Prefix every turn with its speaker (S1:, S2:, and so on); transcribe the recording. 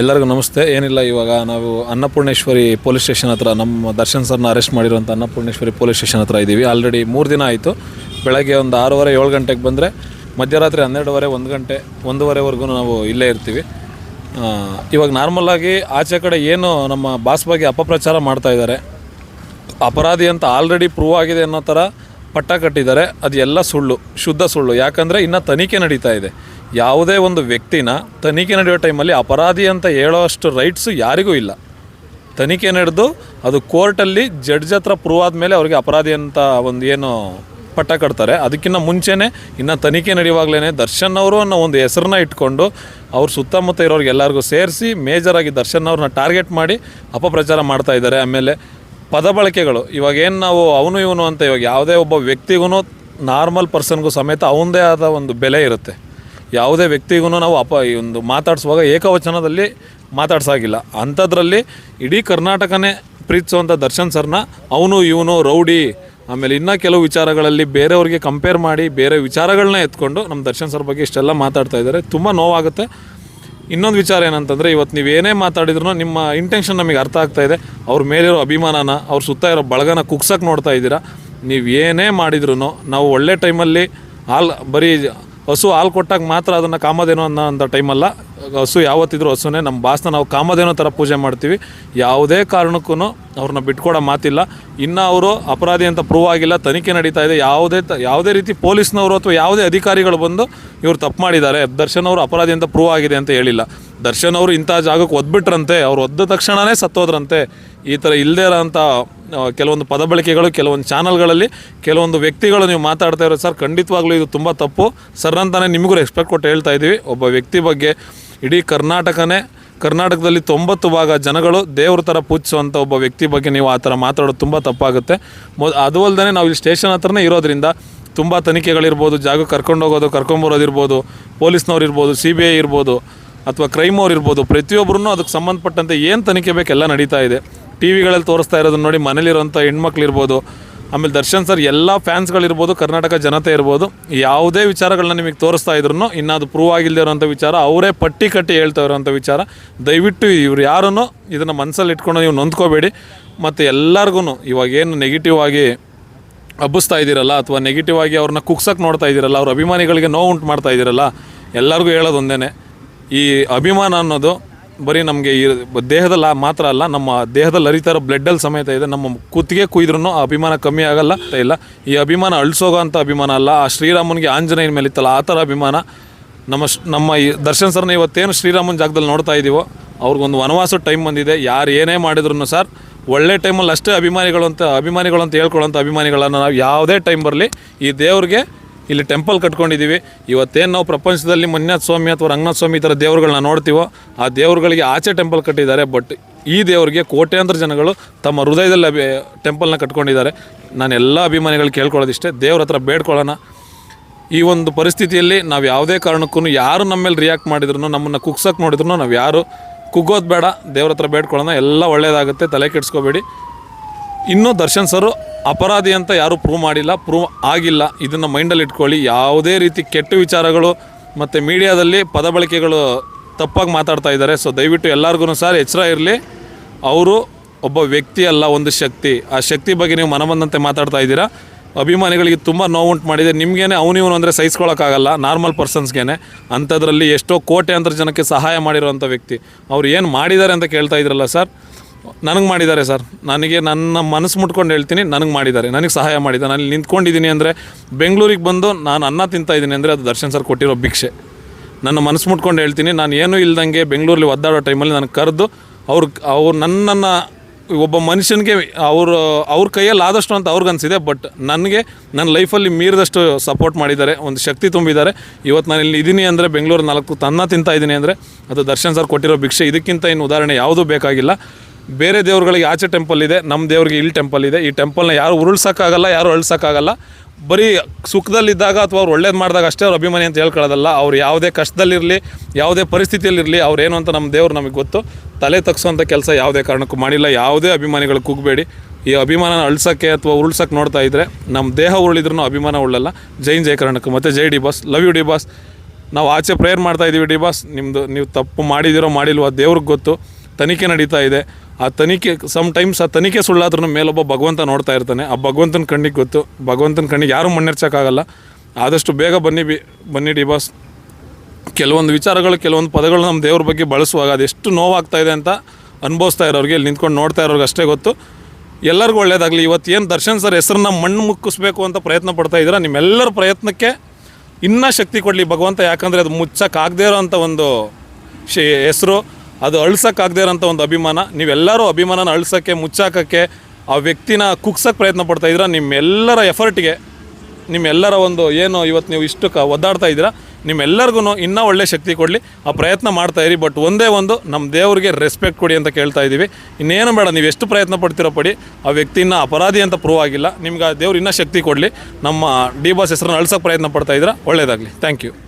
S1: ಎಲ್ಲರಿಗೂ ನಮಸ್ತೆ. ಏನಿಲ್ಲ, ಇವಾಗ ನಾವು ಅನ್ನಪೂರ್ಣೇಶ್ವರಿ ಪೊಲೀಸ್ ಸ್ಟೇಷನ್ ಹತ್ರ ನಮ್ಮ ದರ್ಶನ್ ಸರ್ನ ಅರೆಸ್ಟ್ ಮಾಡಿರುವಂಥ ಅನ್ನಪೂರ್ಣೇಶ್ವರಿ ಪೊಲೀಸ್ ಸ್ಟೇಷನ್ ಹತ್ರ ಇದ್ದೀವಿ ಆಲ್ರೆಡಿ ಮೂರು ದಿನ ಆಯಿತು. ಬೆಳಗ್ಗೆ ಒಂದು ಆರೂವರೆ, ಏಳು ಗಂಟೆಗೆ ಬಂದರೆ ಮಧ್ಯರಾತ್ರಿ ಹನ್ನೆರಡುವರೆ, ಒಂದು ಗಂಟೆ, ಒಂದೂವರೆವರೆಗೂ ನಾವು ಇಲ್ಲೇ ಇರ್ತೀವಿ. ಇವಾಗ ನಾರ್ಮಲಾಗಿ ಆಚೆ ಕಡೆ ಏನು ನಮ್ಮ ಬಾಸ್ ಬಗ್ಗೆ ಅಪಪ್ರಚಾರ ಮಾಡ್ತಾ ಇದ್ದಾರೆ. ಅಪರಾಧಿ ಅಂತ ಆಲ್ರೆಡಿ ಪ್ರೂವ್ ಆಗಿದೆ ಅನ್ನೋ ಥರ ಪಟ್ಟ ಕಟ್ಟಿದ್ದಾರೆ. ಅದು ಎಲ್ಲ ಸುಳ್ಳು, ಶುದ್ಧ ಸುಳ್ಳು. ಯಾಕಂದರೆ ಇನ್ನು ತನಿಖೆ ನಡೀತಾ ಇದೆ. ಯಾವುದೇ ಒಂದು ವ್ಯಕ್ತಿನ ತನಿಖೆ ನಡೆಯೋ ಟೈಮಲ್ಲಿ ಅಪರಾಧಿ ಅಂತ ಹೇಳೋಷ್ಟು ರೈಟ್ಸು ಯಾರಿಗೂ ಇಲ್ಲ. ತನಿಖೆ ನಡೆದು ಅದು ಕೋರ್ಟಲ್ಲಿ ಜಡ್ಜ್ ಹತ್ರ ಪ್ರೂವ್ ಆದಮೇಲೆ ಅವ್ರಿಗೆ ಅಪರಾಧಿ ಅಂತ ಒಂದು ಏನು ಪಟ್ಟ ಕಟ್ತಾರೆ. ಅದಕ್ಕಿಂತ ಮುಂಚೆನೇ ಇನ್ನು ತನಿಖೆ ನಡೆಯುವಾಗಲೇ ದರ್ಶನ್ ಅವರು ಅನ್ನೋ ಒಂದು ಹೆಸರನ್ನ ಇಟ್ಕೊಂಡು ಅವ್ರ ಸುತ್ತಮುತ್ತ ಇರೋರಿಗೆ ಎಲ್ಲರಿಗೂ ಸೇರಿಸಿ ಮೇಜರಾಗಿ ದರ್ಶನ್ ಅವ್ರನ್ನ ಟಾರ್ಗೆಟ್ ಮಾಡಿ ಅಪಪ್ರಚಾರ ಮಾಡ್ತಾ ಇದ್ದಾರೆ. ಆಮೇಲೆ ಪದ ಬಳಕೆಗಳು, ಇವಾಗ ಏನು ನಾವು ಅವನು ಇವನು ಅಂತ ಇವಾಗ ಯಾವುದೇ ಒಬ್ಬ ವ್ಯಕ್ತಿಗೂ ನಾರ್ಮಲ್ ಪರ್ಸನ್ಗೂ ಸಮೇತ ಅವನದೇ ಆದ ಒಂದು ಬೆಲೆ ಇರುತ್ತೆ. ಯಾವುದೇ ವ್ಯಕ್ತಿಗೂ ನಾವು ಅಪ ಈ ಒಂದು ಮಾತಾಡಿಸುವಾಗ ಏಕವಚನದಲ್ಲಿ ಮಾತಾಡ್ಸಾಗಿಲ್ಲ. ಅಂಥದ್ರಲ್ಲಿ ಇಡೀ ಕರ್ನಾಟಕನೇ ಪ್ರೀತಿಸುವಂಥ ದರ್ಶನ್ ಸರ್ನ, ಅವನು ಇವನು ರೌಡಿ, ಆಮೇಲೆ ಇನ್ನೂ ಕೆಲವು ವಿಚಾರಗಳಲ್ಲಿ ಬೇರೆಯವ್ರಿಗೆ ಕಂಪೇರ್ ಮಾಡಿ ಬೇರೆ ವಿಚಾರಗಳನ್ನ ಎತ್ಕೊಂಡು ನಮ್ಮ ದರ್ಶನ್ ಸರ್ ಬಗ್ಗೆ ಇಷ್ಟೆಲ್ಲ ಮಾತಾಡ್ತಾ ಇದ್ದಾರೆ. ತುಂಬ ನೋವಾಗುತ್ತೆ. ಇನ್ನೊಂದು ವಿಚಾರ ಏನಂತಂದರೆ, ಇವತ್ತು ನೀವು ಏನೇ ಮಾತಾಡಿದ್ರು ನಿಮ್ಮ ಇಂಟೆನ್ಷನ್ ನಮಗೆ ಅರ್ಥ ಆಗ್ತಾ ಇದೆ. ಅವ್ರ ಮೇಲಿರೋ ಅಭಿಮಾನನ, ಅವ್ರ ಸುತ್ತ ಇರೋ ಬಳಗನ ಕುಗ್ಸಕ್ಕೆ ನೋಡ್ತಾ ಇದ್ದೀರಾ. ನೀವು ಏನೇ ಮಾಡಿದ್ರು ನಾವು ಒಳ್ಳೆ ಟೈಮಲ್ಲಿ ಆಲ್ ಬರೀ ಹಸು ಹಾಲು ಕೊಟ್ಟಾಗ ಮಾತ್ರ ಅದನ್ನು ಕಾಮಧೇನು ಅನ್ನೋ ಅಂಥ ಟೈಮಲ್ಲ ಹಸು ಯಾವತ್ತಿದ್ರೂ ಹಸುನೇ ನಮ್ಮ ಬಾಸ್ನ ನಾವು ಕಾಮಧೇನು ಥರ ಪೂಜೆ ಮಾಡ್ತೀವಿ. ಯಾವುದೇ ಕಾರಣಕ್ಕೂ ಅವ್ರನ್ನ ಬಿಟ್ಕೊಡೋ ಮಾತಿಲ್ಲ. ಇನ್ನು ಅವರು ಅಪರಾಧಿ ಅಂತ ಪ್ರೂವ್ ಆಗಿಲ್ಲ. ತನಿಖೆ ನಡೀತಾ ಇದೆ. ಯಾವುದೇ ತ, ಯಾವುದೇ ರೀತಿ ಪೊಲೀಸ್ನವರು ಅಥವಾ ಯಾವುದೇ ಅಧಿಕಾರಿಗಳು ಬಂದು ಇವರು ತಪ್ಪು ಮಾಡಿದ್ದಾರೆ. ದರ್ಶನ್ ಅವರು ಅಪರಾಧಿ ಅಂತ ಪ್ರೂವ್ ಆಗಿದೆ ಅಂತ ಹೇಳಿಲ್ಲ. ದರ್ಶನ್ ಅವರು ಇಂಥ ಜಾಗಕ್ಕೆ ಒದ್ಬಿಟ್ರಂತೆ, ಅವ್ರು ಒದ್ದ ತಕ್ಷಣವೇ ಸತ್ತೋದ್ರಂತೆ. ಈ ಥರ ಇಲ್ಲದೇ ಇರೋಂಥ ಕೆಲವೊಂದು ಪದ ಬಳಕೆಗಳು ಕೆಲವೊಂದು ಚಾನಲ್ಗಳಲ್ಲಿ ಕೆಲವೊಂದು ವ್ಯಕ್ತಿಗಳು ನೀವು ಮಾತಾಡ್ತಾ ಇರೋ ಸರ್, ಖಂಡಿತವಾಗ್ಲೂ ಇದು ತುಂಬ ತಪ್ಪು. ಸರ್ ಅಂತಾನೆ ನಿಮಗೂ ರೆಸ್ಪೆಕ್ಟ್ ಕೊಟ್ಟು ಹೇಳ್ತಾ ಇದ್ದೀವಿ. ಒಬ್ಬ ವ್ಯಕ್ತಿ ಬಗ್ಗೆ ಇಡೀ ಕರ್ನಾಟಕನೇ ಕರ್ನಾಟಕದಲ್ಲಿ ತೊಂಬತ್ತು ಭಾಗ ಜನಗಳು ದೇವ್ರ ಥರ ಪೂಜಿಸುವಂಥ ಒಬ್ಬ ವ್ಯಕ್ತಿ ಬಗ್ಗೆ ನೀವು ಆ ಥರ ಮಾತಾಡೋದು ತುಂಬ ತಪ್ಪಾಗುತ್ತೆ. ಮೊದ್ ಅದು ಅಲ್ಲದೆ ನಾವು ಇಲ್ಲಿ ಸ್ಟೇಷನ್ ಹತ್ರನೇ ಇರೋದ್ರಿಂದ ತುಂಬ ತನಿಖೆಗಳಿರ್ಬೋದು, ಜಾಗ ಕರ್ಕೊಂಡು ಹೋಗೋದು ಕರ್ಕೊಂಬರೋದಿರ್ಬೋದು ಪೊಲೀಸ್ನವ್ರು ಇರ್ಬೋದು, ಸಿ ಬಿ ಐ ಇರ್ಬೋದು, ಅಥವಾ ಕ್ರೈಮ್ ಅವ್ರು ಇರ್ಬೋದು ಪ್ರತಿಯೊಬ್ಬರೂ ಅದಕ್ಕೆ ಸಂಬಂಧಪಟ್ಟಂತೆ ಏನು ತನಿಖೆ ಬೇಕೆಲ್ಲ ನಡೀತಾ ಇದೆ. ಟಿ ವಿಗಳಲ್ಲಿ ತೋರಿಸ್ತಾ ಇರೋದನ್ನ ನೋಡಿ ಮನೇಲಿರೋಂಥ ಹೆಣ್ಮಕ್ಳು ಇರ್ಬೋದು ಆಮೇಲೆ ದರ್ಶನ್ ಸರ್, ಎಲ್ಲ ಫ್ಯಾನ್ಸ್ಗಳಿರ್ಬೋದು, ಕರ್ನಾಟಕ ಜನತೆ ಇರ್ಬೋದು, ಯಾವುದೇ ವಿಚಾರಗಳನ್ನ ನಿಮಗೆ ತೋರಿಸ್ತಾ ಇದ್ರು ಇನ್ನದು ಪ್ರೂವ್ ಆಗಿಲ್ಲದೆ ಇರೋಂಥ ವಿಚಾರ, ಅವರೇ ಪಟ್ಟಿ ಕಟ್ಟಿ ಹೇಳ್ತಾ ಇರೋಂಥ ವಿಚಾರ, ದಯವಿಟ್ಟು ಇವ್ರು ಯಾರೂ ಇದನ್ನು ಮನಸ್ಸಲ್ಲಿ ಇಟ್ಕೊಂಡು ನೀವು ನೊಂದ್ಕೋಬೇಡಿ. ಮತ್ತು ಎಲ್ಲರಿಗೂ ಇವಾಗ ಏನು ನೆಗೆಟಿವ್ ಆಗಿ ಹಬ್ಬಿಸ್ತಾ ಇದ್ದೀರಲ್ಲ, ಅಥವಾ ನೆಗೆಟಿವ್ ಆಗಿ ಅವ್ರನ್ನ ಕುಗ್ಸಕ್ಕೆ ನೋಡ್ತಾ ಇದ್ದೀರಲ್ಲ, ಅವ್ರ ಅಭಿಮಾನಿಗಳಿಗೆ ನೋವು ಉಂಟು ಮಾಡ್ತಾ ಇದ್ದೀರಲ್ಲ, ಎಲ್ಲರಿಗೂ ಹೇಳೋದು ಒಂದೇ ಈ ಅಭಿಮಾನ ಅನ್ನೋದು ಬರೀ ನಮಗೆ ಈ ದೇಹದಲ್ಲಿ ಮಾತ್ರ ಅಲ್ಲ, ನಮ್ಮ ದೇಹದಲ್ಲಿ ಹರಿತಾ ಇರೋ ಬ್ಲಡ್ಡಲ್ಲಿ ಸಮೇತ ಇದೆ. ನಮ್ಮ ಕುತ್ತಿಗೆ ಕುಯ್ದ್ರೂ ಆ ಅಭಿಮಾನ ಕಮ್ಮಿ ಆಗಲ್ಲ ಇಲ್ಲ. ಈ ಅಭಿಮಾನ ಅಳಿಸೋಗೋ ಅಂಥ ಅಭಿಮಾನ ಅಲ್ಲ. ಆ ಶ್ರೀರಾಮನಿಗೆ ಆಂಜನೇಯನ ಮೇಲೆ ಇತ್ತಲ್ಲ, ಆ ಥರ ಅಭಿಮಾನ ನಮ್ಮ ನಮ್ಮ ಈ ದರ್ಶನ್ ಸರ್ನ ಇವತ್ತೇನು ಶ್ರೀರಾಮನ ಜಾಗದಲ್ಲಿ ನೋಡ್ತಾ ಇದ್ದೀವೋ ಅವ್ರಿಗೊಂದು ವನವಾಸ ಟೈಮ್ ಬಂದಿದೆ. ಯಾರು ಏನೇ ಮಾಡಿದ್ರು ಸರ್, ಒಳ್ಳೆ ಟೈಮಲ್ಲಿ ಅಷ್ಟೇ ಅಭಿಮಾನಿಗಳು ಅಂತ ಅಭಿಮಾನಿಗಳು ಅಂತ ಹೇಳ್ಕೊಳ್ಳೋಂಥ ಅಭಿಮಾನಿಗಳನ್ನು ನಾವು ಯಾವುದೇ ಟೈಮ್ ಬರಲಿ ಈ ದೇವ್ರಿಗೆ ಇಲ್ಲಿ ಟೆಂಪಲ್ ಕಟ್ಕೊಂಡಿದ್ದೀವಿ. ಇವತ್ತೇನು ನಾವು ಪ್ರಪಂಚದಲ್ಲಿ ಮಂಜುನಾಥ ಸ್ವಾಮಿ ಅಥವಾ ರಂಗನಾಥ ಸ್ವಾಮಿ ಈ ಥರ ದೇವರುಗಳನ್ನ ನೋಡ್ತೀವೋ, ಆ ದೇವರುಗಳಿಗೆ ಆಚೆ ಟೆಂಪಲ್ ಕಟ್ಟಿದ್ದಾರೆ. ಬಟ್ ಈ ದೇವರಿಗೆ ಕೋಟ್ಯಾಂತರ ಜನಗಳು ತಮ್ಮ ಹೃದಯದಲ್ಲಿ ಅಭಿ, ಟೆಂಪಲ್ನ ಕಟ್ಕೊಂಡಿದ್ದಾರೆ. ನಾನು ಎಲ್ಲ ಅಭಿಮಾನಿಗಳು ಕೇಳ್ಕೊಳ್ಳೋದಿಷ್ಟೇ. ದೇವ್ರ ಹತ್ರ ಬೇಡ್ಕೊಳ್ಳೋಣ. ಈ ಒಂದು ಪರಿಸ್ಥಿತಿಯಲ್ಲಿ ನಾವು ಯಾವುದೇ ಕಾರಣಕ್ಕೂ ಯಾರು ನಮ್ಮ ಮೇಲೆ ರಿಯಾಕ್ಟ್ ಮಾಡಿದ್ರು ನಮ್ಮನ್ನು ಕುಗ್ಸಕ್ಕೆ ನೋಡಿದ್ರು ನಾವು ಯಾರು ಕುಗ್ಗೋದು ಬೇಡ. ದೇವ್ರ ಹತ್ರ ಬೇಡ್ಕೊಳ್ಳೋಣ. ಎಲ್ಲ ಒಳ್ಳೆಯದಾಗುತ್ತೆ ತಲೆ ಕೆಡಿಸ್ಕೋಬೇಡಿ. ಇನ್ನೂ ದರ್ಶನ್ ಸರು ಅಪರಾಧಿ ಅಂತ ಯಾರೂ ಪ್ರೂವ್ ಮಾಡಿಲ್ಲ ಪ್ರೂವ್ ಆಗಿಲ್ಲ. ಇದನ್ನು ಮೈಂಡಲ್ಲಿ ಇಟ್ಕೊಳ್ಳಿ. ಯಾವುದೇ ರೀತಿ ಕೆಟ್ಟ ವಿಚಾರಗಳು ಮತ್ತು ಮೀಡಿಯಾದಲ್ಲಿ ಪದ ಬಳಕೆಗಳು ತಪ್ಪಾಗಿ ಮಾತಾಡ್ತಾ ಇದ್ದಾರೆ. ಸೊ ದಯವಿಟ್ಟು ಎಲ್ಲರಿಗೂ ಸರ್, ಎಚ್ಚರ ಇರಲಿ. ಅವರು ಒಬ್ಬ ವ್ಯಕ್ತಿ ಅಲ್ಲ, ಒಂದು ಶಕ್ತಿ. ಆ ಶಕ್ತಿ ಬಗ್ಗೆ ನೀವು ಮನಬಂದಂತೆ ಮಾತಾಡ್ತಾ ಇದ್ದೀರಾ. ಅಭಿಮಾನಿಗಳಿಗೆ ತುಂಬ ನೋವುಂಟು ಮಾಡಿದೆ. ನಿಮಗೇನೆ ಅವನಿವನು ಅಂದರೆ ಸಹಿಸ್ಕೊಳ್ಳೋಕ್ಕಾಗಲ್ಲ ನಾರ್ಮಲ್ ಪರ್ಸನ್ಸ್ಗೇನೆ ಅಂಥದ್ರಲ್ಲಿ ಎಷ್ಟೋ ಕೋಟ್ಯಾಂತರ ಜನಕ್ಕೆ ಸಹಾಯ ಮಾಡಿರೋವಂಥ ವ್ಯಕ್ತಿ. ಅವ್ರು ಏನು ಮಾಡಿದ್ದಾರೆ ಅಂತ ಕೇಳ್ತಾ ಇದ್ರಲ್ಲ ಸರ್? ನನಗೆ ಮಾಡಿದ್ದಾರೆ ಸರ್. ನನಗೆ ನನ್ನ ಮನಸ್ಸು ಮುಟ್ಕೊಂಡು ಹೇಳ್ತೀನಿ, ನನಗೆ ಮಾಡಿದ್ದಾರೆ. ನನಗೆ ಸಹಾಯ ಮಾಡಿದ್ದಾರೆ. ನಾನು ನಿಂತ್ಕೊಂಡಿದ್ದೀನಿ ಅಂದರೆ ಬೆಂಗಳೂರಿಗೆ ಬಂದು ನಾನು ಅನ್ನ ತಿಂತಾ ಇದ್ದೀನಿ ಅಂದರೆ ಅದು ದರ್ಶನ್ ಸರ್ ಕೊಟ್ಟಿರೋ ಭಿಕ್ಷೆ. ನನ್ನ ಮನಸ್ಸು ಮುಟ್ಕೊಂಡು ಹೇಳ್ತೀನಿ, ನಾನು ಏನೂ ಇಲ್ದಂಗೆ ಬೆಂಗಳೂರಲ್ಲಿ ಒದ್ದಾಡೋ ಟೈಮಲ್ಲಿ ನಾನು ಕರೆದು ಅವ್ರು ಅವ್ರು ನನ್ನನ್ನು ಒಬ್ಬ ಮನುಷ್ಯನಿಗೆ ಅವರು, ಅವ್ರ ಕೈಯಲ್ಲಿ ಆದಷ್ಟು ಅಂತ ಅವ್ರಿಗೆ ಅನಿಸಿದೆ, ಬಟ್ ನನಗೆ ನನ್ನ ಲೈಫಲ್ಲಿ ಮೀರಿದಷ್ಟು ಸಪೋರ್ಟ್ ಮಾಡಿದ್ದಾರೆ, ಒಂದು ಶಕ್ತಿ ತುಂಬಿದ್ದಾರೆ. ಇವತ್ತು ನಾನು ಇಲ್ಲಿ ಇದ್ದೀನಿ ಅಂದರೆ ಬೆಂಗಳೂರು ನಾಲ್ಕು ತನ್ನ ತಿಂತಾ ಇದ್ದೀನಿ ಅಂದರೆ ಅದು ದರ್ಶನ್ ಸರ್ ಕೊಟ್ಟಿರೋ ಭಿಕ್ಷೆ. ಇದಕ್ಕಿಂತ ಇನ್ನು ಉದಾಹರಣೆ ಯಾವುದೂ ಬೇಕಾಗಿಲ್ಲ. ಬೇರೆ ದೇವ್ರುಗಳಿಗೆ ಆಚೆ ಟೆಂಪಲ್ ಇದೆ ನಮ್ಮ ದೇವ್ರಿಗೆ ಇಲ್ಲಿ ಟೆಂಪಲ್ ಇದೆ. ಈ ಟೆಂಪಲ್ನ ಯಾರು ಉರುಳ್ಸೋಕ್ಕಾಗಲ್ಲ, ಯಾರು ಅಳ್ಸೋಕ್ಕಾಗಲ್ಲ. ಬರೀ ಸುಖದಲ್ಲಿದ್ದಾಗ ಅಥವಾ ಅವ್ರು ಒಳ್ಳೇದು ಮಾಡಿದಾಗ ಅಷ್ಟೇ ಅವ್ರು ಅಭಿಮಾನಿ ಅಂತ ಹೇಳ್ಕೊಳ್ಳೋದಲ್ಲ. ಅವ್ರು ಯಾವುದೇ ಕಷ್ಟದಲ್ಲಿರಲಿ, ಯಾವುದೇ ಪರಿಸ್ಥಿತಿಯಲ್ಲಿರಲಿ ಅವ್ರೇನು ಅಂತ ನಮ್ಮ ದೇವ್ರು ನಮಗೆ ಗೊತ್ತು. ತಲೆ ತಗ್ಸೋಂಥ ಕೆಲಸ ಯಾವುದೇ ಕಾರಣಕ್ಕೂ ಮಾಡಿಲ್ಲ. ಯಾವುದೇ ಅಭಿಮಾನಿಗಳು ಕೂಗಬೇಡಿ. ಈ ಅಭಿಮಾನ ಅಳ್ಸೋಕ್ಕೆ ಅಥವಾ ಉರುಳ್ಸೋಕ್ಕೆ ನೋಡ್ತಾ ಇದ್ದರೆ ನಮ್ಮ ದೇಹ ಉರುಳಿದ್ರೂ ಅಭಿಮಾನ ಉಳ್ಳಲ್ಲ. ಜೈನ್ ಜೈ ಕರ್ನಾಟಕ ಮತ್ತು ಜೈ D boss. Love you D boss. ನಾವು ಆಚೆ ಪ್ರೇಯರ್ ಮಾಡ್ತಾ ಇದ್ದೀವಿ ಡಿ ಬಾಸ್. ನಿಮ್ಮದು ನೀವು ತಪ್ಪು ಮಾಡಿದಿರೋ, ಮಾಡಿಲ್ವೋ ದೇವ್ರಿಗೆ ಗೊತ್ತು. ತನಿಖೆ ನಡೀತಾ ಇದೆ. ಆ ತನಿಖೆ ಸಮ್ ಟೈಮ್ಸ್ ಆ ತನಿಖೆ ಸುಳ್ಳಾದ್ರೂ ಮೇಲೊಬ್ಬ ಭಗವಂತ ನೋಡ್ತಾ ಇರ್ತಾನೆ. ಆ ಭಗವಂತನ ಕಣ್ಣಿಗೆ ಗೊತ್ತು. ಭಗವಂತನ ಕಣ್ಣಿಗೆ ಯಾರೂ ಮಣ್ಣೆರ್ಚೋಕ್ಕಾಗಲ್ಲ ಆದಷ್ಟು ಬೇಗ ಬನ್ನಿ ಬಿ, ಬನ್ನಿ ಡಿ ಬಾಸ್. ಕೆಲವೊಂದು ವಿಚಾರಗಳು, ಕೆಲವೊಂದು ಪದಗಳು ನಮ್ಮ ದೇವ್ರ ಬಗ್ಗೆ ಬಳಸುವಾಗ ಅದೆಷ್ಟು ನೋವಾಗ್ತಾ ಇದೆ ಅಂತ ಅನುಭವಿಸ್ತಾ ಇರೋರಿಗೆ ಇಲ್ಲಿ ನಿಂತ್ಕೊಂಡು ನೋಡ್ತಾ ಇರೋರಿಗೆ ಅಷ್ಟೇ ಗೊತ್ತು. ಎಲ್ಲರಿಗೂ ಒಳ್ಳೇದಾಗಲಿ. ಇವತ್ತು ಏನು ದರ್ಶನ್ ಸರ್ ಹೆಸರನ್ನ ಮಣ್ಣು ಮುಕ್ಕಿಸ್ಬೇಕು ಅಂತ ಪ್ರಯತ್ನ ಪಡ್ತಾ ಇದ್ದೀರಾ? ನಿಮ್ಮೆಲ್ಲರ ಪ್ರಯತ್ನಕ್ಕೆ ಇನ್ನೂ ಶಕ್ತಿ ಕೊಡಲಿ ಭಗವಂತ. ಯಾಕಂದರೆ ಅದು ಮುಚ್ಚಕ್ಕಾಗದೇ ಇರೋಂಥ ಒಂದು ಶೇ ಹೆಸರು. ಅದು ಅಳ್ಸೋಕ್ಕಾಗದೇ ಇರೋಂಥ ಒಂದು ಅಭಿಮಾನ. ನೀವೆಲ್ಲರೂ ಅಭಿಮಾನನ ಅಳ್ಸೋಕ್ಕೆ, ಮುಚ್ಚಾಕಕ್ಕೆ, ಆ ವ್ಯಕ್ತಿನ ಕುಗ್ಸೋಕ್ಕೆ ಪ್ರಯತ್ನ ಪಡ್ತಾ ಇದ್ದೀರಾ? ನಿಮ್ಮೆಲ್ಲರ ಎಫರ್ಟ್ಗೆ, ನಿಮ್ಮೆಲ್ಲರ ಒಂದು ಏನು ಇವತ್ತು ನೀವು ಇಷ್ಟು ಕ ಒದ್ದಾಡ್ತಾ ಇದ್ದೀರಾ? ನಿಮ್ಮೆಲ್ಲರಿಗೂ ಇನ್ನೂ ಒಳ್ಳೆ ಶಕ್ತಿ ಕೊಡಲಿ. ಆ ಪ್ರಯತ್ನ ಮಾಡ್ತಾ ಇರಿ. ಬಟ್ ಒಂದೇ ಒಂದು, ನಮ್ಮ ದೇವರಿಗೆ ರೆಸ್ಪೆಕ್ಟ್ ಕೊಡಿ ಅಂತ ಕೇಳ್ತಾ ಇದ್ದೀವಿ. ಇನ್ನೇನು ಬೇಡ, ನೀವು ಎಷ್ಟು ಪ್ರಯತ್ನ ಪಡ್ತಿರೋ ಪಡಿ. ಆ ವ್ಯಕ್ತಿನ ಅಪರಾಧಿ ಅಂತ ಪ್ರೂವ್ ಆಗಿಲ್ಲ. ನಿಮ್ಗೆ ಆ ದೇವ್ರು ಇನ್ನೂ ಶಕ್ತಿ ಕೊಡಲಿ. ನಮ್ಮ ಡಿ ಬಾಸ್ ಹೆಸರನ್ನ ಅಳ್ಸೋಕ್ಕೆ ಪ್ರಯತ್ನ ಪಡ್ತಾ ಇದ್ದೀರಾ? ಒಳ್ಳೆಯದಾಗಲಿ ಥ್ಯಾಂಕ್ ಯು